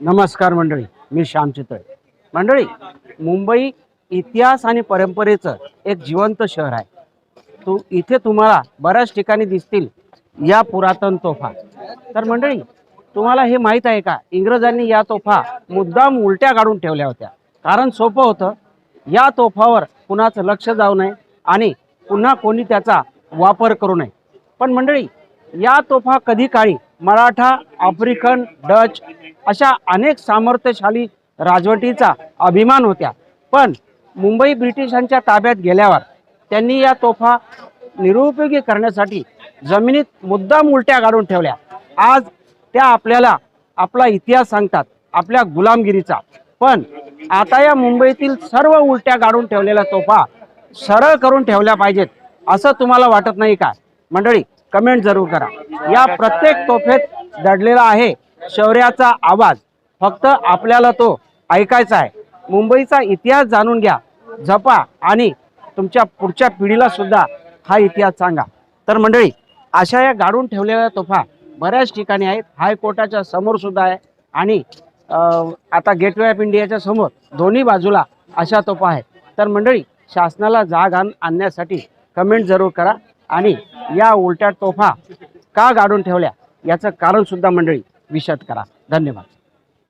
नमस्कार मंडळी मी श्याम चितळे. मंडळी मुंबई इतिहास आणि परंपरेचं एक जिवंत शहर आहे. तू इथे तुम्हाला बऱ्याच ठिकाणी दिसतील या पुरातन तोफा. तर मंडळी तुम्हाला हे माहीत आहे का? इंग्रजांनी या तोफा मुद्दाम उलट्या काढून ठेवल्या होत्या. कारण सोपं होतं या तोफावर कुणाचं लक्ष जाऊ नये आणि पुन्हा कोणी त्याचा वापर करू नये. पण मंडळी या तोफा कधी काळी मराठा आफ्रिकन डच अशा अनेक सामर्थ्यशाली राजवटीचा अभिमान होत्या. पण मुंबई ब्रिटिशांच्या ताब्यात गेल्यावर त्यांनी या तोफा निरुपयोगी करण्यासाठी जमिनीत मुद्दाम उलट्या काढून ठेवल्या. आज त्या आपल्याला आपला इतिहास सांगतात आपल्या गुलामगिरीचा. पण आता या मुंबईतील सर्व उलट्या काढून ठेवलेल्या तोफा सरळ करून ठेवल्या पाहिजेत असं तुम्हाला वाटत नाही का? मंडळी कमेंट जरूर करा. या प्रत्येक तोफेत दडलेला आहे. शौर्याचा आवाज फक्त आपल्याला तो ऐकायचा आहे. मुंबईचा इतिहास जाणून घ्या. जपा आणि तुमच्या पुढच्या पिढीला सुद्धा हा इतिहास सांगा. तर मंडळी अशा या गाडून ठेवलेल्या तोफा बऱ्याच ठिकाणी आहेत. हायकोर्टाच्या समोर सुद्धा आहे. आणि आता गेटवे ऑफ इंडियाच्या समोर दोन्ही बाजूला अशा तोफा आहेत. तर मंडळी शासनाला जाग आण आणण्यासाठी कमेंट जरूर करा. आणि या उलट्या तोफा का गाडून ठेवल्या? याचं कारण सुद्धा मंडळी विषद करा. धन्यवाद.